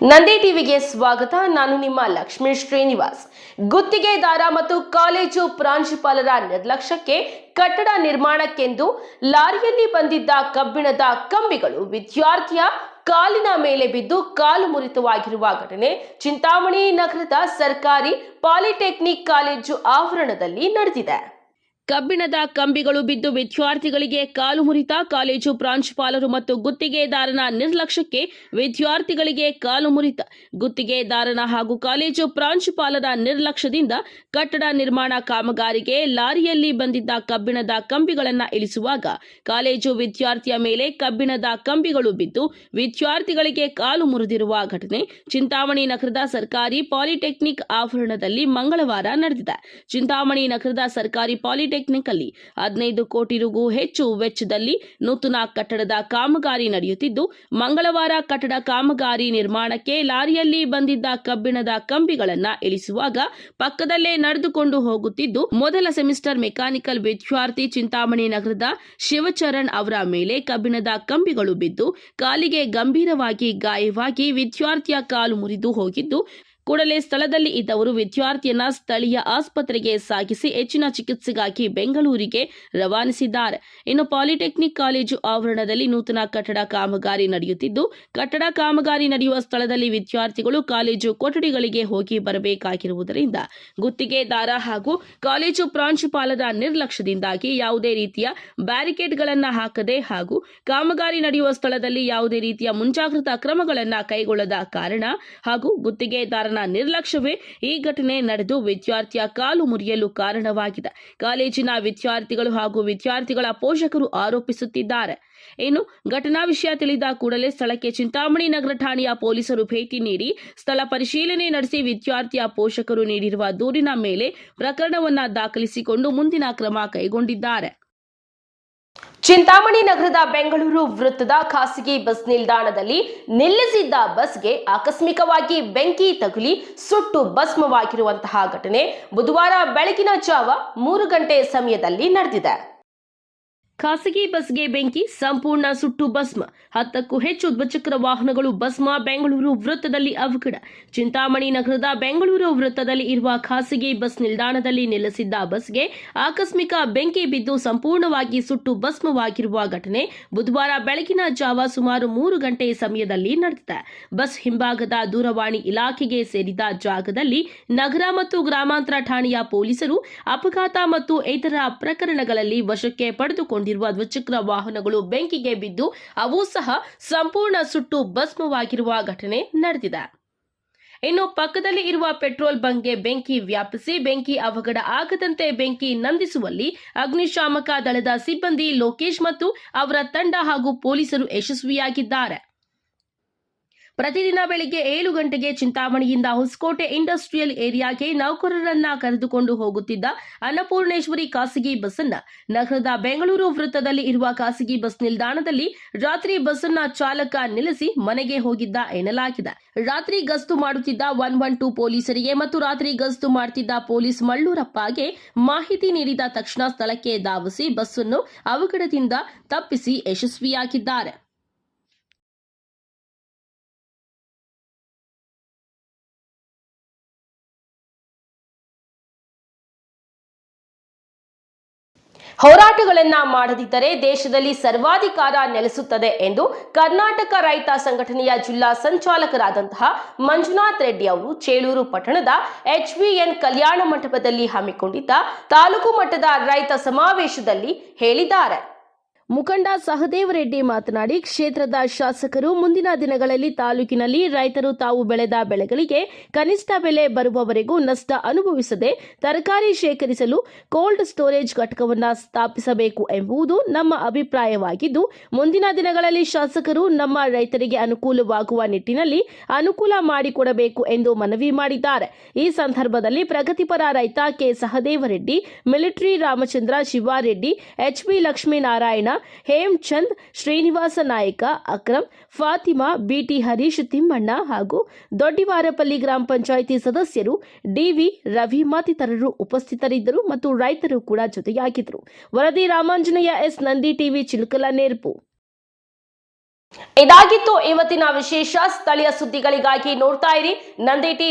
ನಂದಿ ಟಿವಿಗೆ ಸ್ವಾಗತ. ನಾನು ನಿಮ್ಮ ಲಕ್ಷ್ಮೀ ಶ್ರೀನಿವಾಸ್. ಗುತ್ತಿಗೆದಾರ ಮತ್ತು ಕಾಲೇಜು ಪ್ರಾಂಶುಪಾಲರ ನಿರ್ಲಕ್ಷ್ಯಕ್ಕೆ ಕಟ್ಟಡ ನಿರ್ಮಾಣಕ್ಕೆಂದು ಲಾರಿಯಲ್ಲಿ ಬಂದಿದ್ದ ಕಬ್ಬಿಣದ ಕಂಬಿಗಳು ವಿದ್ಯಾರ್ಥಿಯ ಕಾಲಿನ ಮೇಲೆ ಬಿದ್ದು ಕಾಲು ಮುರಿತವಾಗಿರುವ ಘಟನೆ ಚಿಂತಾಮಣಿ ನಗರದ ಸರ್ಕಾರಿ ಪಾಲಿಟೆಕ್ನಿಕ್ ಕಾಲೇಜು ಆವರಣದಲ್ಲಿ ನಡೆದಿದೆ. ಕಬ್ಬಿಣದ ಕಂಬಿಗಳು ಬಿದ್ದು ವಿದ್ಯಾರ್ಥಿಗಳಿಗೆ ಕಾಲು ಮುರಿತ ಕಾಲೇಜು ಪ್ರಾಂಶುಪಾಲರು ಮತ್ತು ಗುತ್ತಿಗೆದಾರನ ನಿರ್ಲಕ್ಷ್ಯಕ್ಕೆ ವಿದ್ಯಾರ್ಥಿಗಳಿಗೆ ಕಾಲು ಮುರಿತ. ಗುತ್ತಿಗೆದಾರನ ಹಾಗೂ ಕಾಲೇಜು ಪ್ರಾಂಶುಪಾಲರ ನಿರ್ಲಕ್ಷ್ಯದಿಂದ ಕಟ್ಟಡ ನಿರ್ಮಾಣ ಕಾಮಗಾರಿಗೆ ಲಾರಿಯಲ್ಲಿ ಬಂದಿದ್ದ ಕಬ್ಬಿಣದ ಕಂಬಿಗಳನ್ನು ಇಳಿಸುವಾಗ ಕಾಲೇಜು ವಿದ್ಯಾರ್ಥಿಯ ಮೇಲೆ ಕಬ್ಬಿಣದ ಕಂಬಿಗಳು ಬಿದ್ದು ವಿದ್ಯಾರ್ಥಿಗಳಿಗೆ ಕಾಲು ಮುರಿದಿರುವ ಘಟನೆ ಚಿಂತಾಮಣಿ ನಗರದ ಸರ್ಕಾರಿ ಪಾಲಿಟೆಕ್ನಿಕ್ ಆವರಣದಲ್ಲಿ ಮಂಗಳವಾರ ನಡೆದಿದೆ. ಚಿಂತಾಮಣಿ ನಗರದ ಸರ್ಕಾರಿ ಪಾಲಿಟೆಕ್ನಿಕ್ ಅಲ್ಲಿ ಹದಿನೈದು ಕೋಟಿ ರುಗೂ ಹೆಚ್ಚು ವೆಚ್ಚದಲ್ಲಿ ನೂತನ ಕಟ್ಟಡದ ಕಾಮಗಾರಿ ನಡೆಯುತ್ತಿದ್ದು, ಮಂಗಳವಾರ ಕಟ್ಟಡ ಕಾಮಗಾರಿ ನಿರ್ಮಾಣಕ್ಕೆ ಲಾರಿಯಲ್ಲಿ ಬಂದಿದ್ದ ಕಬ್ಬಿಣದ ಕಂಬಿಗಳನ್ನ ಇಳಿಸುವಾಗ ಪಕ್ಕದಲ್ಲೇ ನಡೆದುಕೊಂಡು ಹೋಗುತ್ತಿದ್ದು, ಮೊದಲ ಸೆಮಿಸ್ಟರ್ ಮೆಕ್ಯಾನಿಕಲ್ ವಿದ್ಯಾರ್ಥಿ ಚಿಂತಾಮಣಿ ನಗರದ ಶಿವಚರಣ್ ಅವರ ಮೇಲೆ ಕಬ್ಬಿಣದ ಕಂಬಿಗಳು ಬಿದ್ದು, ಕಾಲಿಗೆ ಗಂಭೀರವಾಗಿ ಗಾಯವಾಗಿ ವಿದ್ಯಾರ್ಥಿಯ ಕಾಲು ಮುರಿದು ಹೋಗಿದ್ದು ಕೂಡಲೇ ಸ್ಥಳದಲ್ಲಿ ಇದ್ದವರು ವಿದ್ಯಾರ್ಥಿಯನ್ನ ಸ್ಥಳೀಯ ಆಸ್ಪತ್ರೆಗೆ ಸಾಗಿಸಿ ಹೆಚ್ಚಿನ ಚಿಕಿತ್ಸೆಗಾಗಿ ಬೆಂಗಳೂರಿಗೆ ರವಾನಿಸಿದ್ದಾರೆ. ಇನ್ನು ಪಾಲಿಟೆಕ್ನಿಕ್ ಕಾಲೇಜು ಆವರಣದಲ್ಲಿ ನೂತನ ಕಟ್ಟಡ ಕಾಮಗಾರಿ ನಡೆಯುತ್ತಿದ್ದು, ಕಟ್ಟಡ ಕಾಮಗಾರಿ ನಡೆಯುವ ಸ್ಥಳದಲ್ಲಿ ವಿದ್ಯಾರ್ಥಿಗಳು ಕಾಲೇಜು ಕೊಠಡಿಗಳಿಗೆ ಹೋಗಿ ಬರಬೇಕಾಗಿರುವುದರಿಂದ ಗುತ್ತಿಗೆದಾರ ಹಾಗೂ ಕಾಲೇಜು ಪ್ರಾಂಶುಪಾಲರ ನಿರ್ಲಕ್ಷ್ಯದಿಂದಾಗಿ ಯಾವುದೇ ರೀತಿಯ ಬ್ಯಾರಿಕೇಡ್ಗಳನ್ನು ಹಾಕದೆ ಹಾಗೂ ಕಾಮಗಾರಿ ನಡೆಯುವ ಸ್ಥಳದಲ್ಲಿ ಯಾವುದೇ ರೀತಿಯ ಮುಂಜಾಗ್ರತಾ ಕ್ರಮಗಳನ್ನು ಕೈಗೊಳ್ಳದ ಕಾರಣ ಹಾಗೂ ಗುತ್ತಿಗೆದಾರನ ನಿರ್ಲಕ್ಷ್ಯವೇ ಈ ಘಟನೆ ನಡೆದು ವಿದ್ಯಾರ್ಥಿಯ ಕಾಲು ಮುರಿಯಲು ಕಾರಣವಾಗಿದೆ. ಕಾಲೇಜಿನ ವಿದ್ಯಾರ್ಥಿಗಳು ಹಾಗೂ ವಿದ್ಯಾರ್ಥಿಗಳ ಪೋಷಕರು ಆರೋಪಿಸುತ್ತಿದ್ದಾರೆ. ಇನ್ನು ಘಟನಾ ವಿಷಯ ತಿಳಿದ ಕೂಡಲೇ ಸ್ಥಳಕ್ಕೆ ಚಿಂತಾಮಣಿ ನಗರ ಠಾಣೆಯ ಪೊಲೀಸರು ಭೇಟಿ ನೀಡಿ ಸ್ಥಳ ಪರಿಶೀಲನೆ ನಡೆಸಿ ವಿದ್ಯಾರ್ಥಿಯ ಪೋಷಕರು ನೀಡಿರುವ ದೂರಿನ ಮೇಲೆ ಪ್ರಕರಣವನ್ನು ದಾಖಲಿಸಿಕೊಂಡು ಮುಂದಿನ ಕ್ರಮ ಕೈಗೊಂಡಿದ್ದಾರೆ. ಚಿಂತಾಮಣಿ ನಗರದ ಬೆಂಗಳೂರು ವೃತ್ತದ ಖಾಸಗಿ ಬಸ್ ನಿಲ್ದಾಣದಲ್ಲಿ ನಿಲ್ಲಿಸಿದ್ದ ಬಸ್ಗೆ ಆಕಸ್ಮಿಕವಾಗಿ ಬೆಂಕಿ ತಗುಲಿ ಸುಟ್ಟು ಭಸ್ಮವಾಗಿರುವಂತಹ ಘಟನೆ ಬುಧವಾರ ಬೆಳಗಿನ ಜಾವ ಮೂರು ಗಂಟೆ ಸಮಯದಲ್ಲಿ ನಡೆದಿದೆ. ಖಾಸಗಿ ಬಸ್ಗೆ ಬೆಂಕಿ, ಸಂಪೂರ್ಣ ಸುಟ್ಟು ಭಸ್ಮ. ಹತ್ತಕ್ಕೂ ಹೆಚ್ಚು ದ್ವಿಚಕ್ರ ವಾಹನಗಳು ಭಸ್ಮ, ಬೆಂಗಳೂರು ವೃತ್ತದಲ್ಲಿ ಅವಘಡ. ಚಿಂತಾಮಣಿ ನಗರದ ಬೆಂಗಳೂರು ವೃತ್ತದಲ್ಲಿ ಇರುವ ಖಾಸಗಿ ಬಸ್ ನಿಲ್ದಾಣದಲ್ಲಿ ನಿಲ್ಲಿಸಿದ್ದ ಬಸ್ಗೆ ಆಕಸ್ಮಿಕ ಬೆಂಕಿ ಬಿದ್ದು ಸಂಪೂರ್ಣವಾಗಿ ಸುಟ್ಟು ಭಸ್ಮವಾಗಿರುವ ಘಟನೆ ಬುಧವಾರ ಬೆಳಗಿನ ಜಾವ ಸುಮಾರು ಮೂರು ಗಂಟೆ ಸಮಯದಲ್ಲಿ ನಡೆದಿದೆ. ಬಸ್ ಹಿಂಭಾಗದ ದೂರವಾಣಿ ಇಲಾಖೆಗೆ ಸೇರಿದ ಜಾಗದಲ್ಲಿ ನಗರ ಮತ್ತು ಗ್ರಾಮಾಂತರ ಠಾಣೆಯ ಪೊಲೀಸರು ಅಪಘಾತ ಮತ್ತು ಇತರ ಪ್ರಕರಣಗಳಲ್ಲಿ ವಶಕ್ಕೆ ಪಡೆದುಕೊಂಡಿರುವ ದ್ವಿಚಕ್ರ ವಾಹನಗಳು ಬೆಂಕಿಗೆ ಬಿದ್ದು ಅವು ಸಹ ಸಂಪೂರ್ಣ ಸುಟ್ಟು ಭಸ್ಮವಾಗಿರುವ ಘಟನೆ ನಡೆದಿದೆ. ಇನ್ನು ಪಕ್ಕದಲ್ಲಿ ಇರುವ ಪೆಟ್ರೋಲ್ ಬಂಕ್ಗೆ ಬೆಂಕಿ ವ್ಯಾಪಿಸಿ ಬೆಂಕಿ ಅವಘಡ ಆಗದಂತೆ ಬೆಂಕಿ ನಂದಿಸುವಲ್ಲಿ ಅಗ್ನಿಶಾಮಕ ದಳದ ಸಿಬ್ಬಂದಿ ಲೋಕೇಶ್ ಮತ್ತು ಅವರ ತಂಡ ಹಾಗೂ ಪೊಲೀಸರು ಯಶಸ್ವಿಯಾಗಿದ್ದಾರೆ. ಪ್ರತಿದಿನ ಬೆಳಿಗ್ಗೆ ಏಳು ಗಂಟೆಗೆ ಚಿಂತಾಮಣಿಯಿಂದ ಹೊಸಕೋಟೆ ಇಂಡಸ್ಟ್ರಿಯಲ್ ಏರಿಯಾಗೆ ನೌಕರರನ್ನ ಕರೆದುಕೊಂಡು ಹೋಗುತ್ತಿದ್ದ ಅನ್ನಪೂರ್ಣೇಶ್ವರಿ ಖಾಸಗಿ ಬಸ್ಸನ್ನ ನಗರದ ಬೆಂಗಳೂರು ವೃತ್ತದಲ್ಲಿ ಇರುವ ಖಾಸಗಿ ಬಸ್ ನಿಲ್ದಾಣದಲ್ಲಿ ರಾತ್ರಿ ಬಸ್ಸನ್ನ ಚಾಲಕ ನಿಲ್ಲಿಸಿ ಮನೆಗೆ ಹೋಗಿದ್ದ ಎನ್ನಲಾಗಿದೆ. ರಾತ್ರಿ ಗಸ್ತು ಮಾಡುತ್ತಿದ್ದ ಒನ್ ಒನ್ ಟೂ ಪೊಲೀಸರಿಗೆ ಮತ್ತು ರಾತ್ರಿ ಗಸ್ತು ಮಾಡುತ್ತಿದ್ದ ಪೊಲೀಸ್ ಮಳ್ಳೂರಪ್ಪಗೆ ಮಾಹಿತಿ ನೀಡಿದ ತಕ್ಷಣ ಸ್ಥಳಕ್ಕೆ ಧಾವಿಸಿ ಬಸ್ಸನ್ನು ಅವಘಡದಿಂದ ತಪ್ಪಿಸಿ ಯಶಸ್ವಿಯಾಗಿದ್ದಾರೆ. ಹೋರಾಟಗಳನ್ನ ಮಾಡದಿದ್ದರೆ ದೇಶದಲ್ಲಿ ಸರ್ವಾಧಿಕಾರ ನೆಲೆಸುತ್ತದೆ ಎಂದು ಕರ್ನಾಟಕ ರೈತ ಸಂಘಟನೆಯ ಜಿಲ್ಲಾ ಸಂಚಾಲಕರಾದಂತಹ ಮಂಜುನಾಥ್ ರೆಡ್ಡಿ ಅವರು ಚೇಳೂರು ಪಟ್ಟಣದ ಎಚ್ವಿಎನ್ ಕಲ್ಯಾಣ ಮಂಟಪದಲ್ಲಿ ಹಮ್ಮಿಕೊಂಡಿದ್ದ ತಾಲೂಕು ಮಟ್ಟದ ರೈತ ಸಮಾವೇಶದಲ್ಲಿ ಹೇಳಿದ್ದಾರೆ. ಮುಖಂಡ ಸಹದೇವ ರೆಡ್ಡಿ ಮಾತನಾಡಿ, ಕ್ಷೇತ್ರದ ಶಾಸಕರು ಮುಂದಿನ ದಿನಗಳಲ್ಲಿ ತಾಲೂಕಿನಲ್ಲಿ ರೈತರು ತಾವು ಬೆಳೆದ ಬೆಳೆಗಳಿಗೆ ಕನಿಷ್ಠ ಬೆಲೆ ಬರುವವರೆಗೂ ನಷ್ಟ ಅನುಭವಿಸದೆ ತರಕಾರಿ ಶೇಖರಿಸಲು ಕೋಲ್ಡ್ ಸ್ಟೋರೇಜ್ ಘಟಕವನ್ನು ಸ್ಥಾಪಿಸಬೇಕು ಎಂಬುದು ನಮ್ಮ ಅಭಿಪ್ರಾಯವಾಗಿದ್ದು, ಮುಂದಿನ ದಿನಗಳಲ್ಲಿ ಶಾಸಕರು ನಮ್ಮ ರೈತರಿಗೆ ಅನುಕೂಲವಾಗುವ ನಿಟ್ಟಿನಲ್ಲಿ ಅನುಕೂಲ ಮಾಡಿಕೊಡಬೇಕು ಎಂದು ಮನವಿ ಮಾಡಿದ್ದಾರೆ. ಈ ಸಂದರ್ಭದಲ್ಲಿ ಪ್ರಗತಿಪರ ರೈತ K. Sahadeva Reddy, military Ramachandra Shivareddy HB Lakshminarayana Hemachand, Srinivasa Nayaka, Akram, Fatima, BT Harish Thimmanna ಹಾಗೂ ದೊಡ್ಡಿವಾರಪಲ್ಲಿ ಗ್ರಾಮ ಪಂಚಾಯಿತಿ ಸದಸ್ಯರು ಡಿವಿ ರವಿ ಮತ್ತಿತರರು ಉಪಸ್ಥಿತರಿದ್ದರು ಮತ್ತು ರೈತರು ಕೂಡ ಜೊತೆಯಾಗಿದ್ದರು. ವರದಿ ರಾಮಾಂಜನೇಯ ಎಸ್. ನಂದಿ ಟಿವಿ ಚಿಲುಕಲ, ನೇರ್ಪು. ಇದಾಗಿತ್ತು ಇವತ್ತಿನ ವಿಶೇಷ. ಸ್ಥಳೀಯ ಸುದ್ದಿಗಳಿಗಾಗಿ ನೋಡ್ತಾ ಇರಿ. ನಂದಿ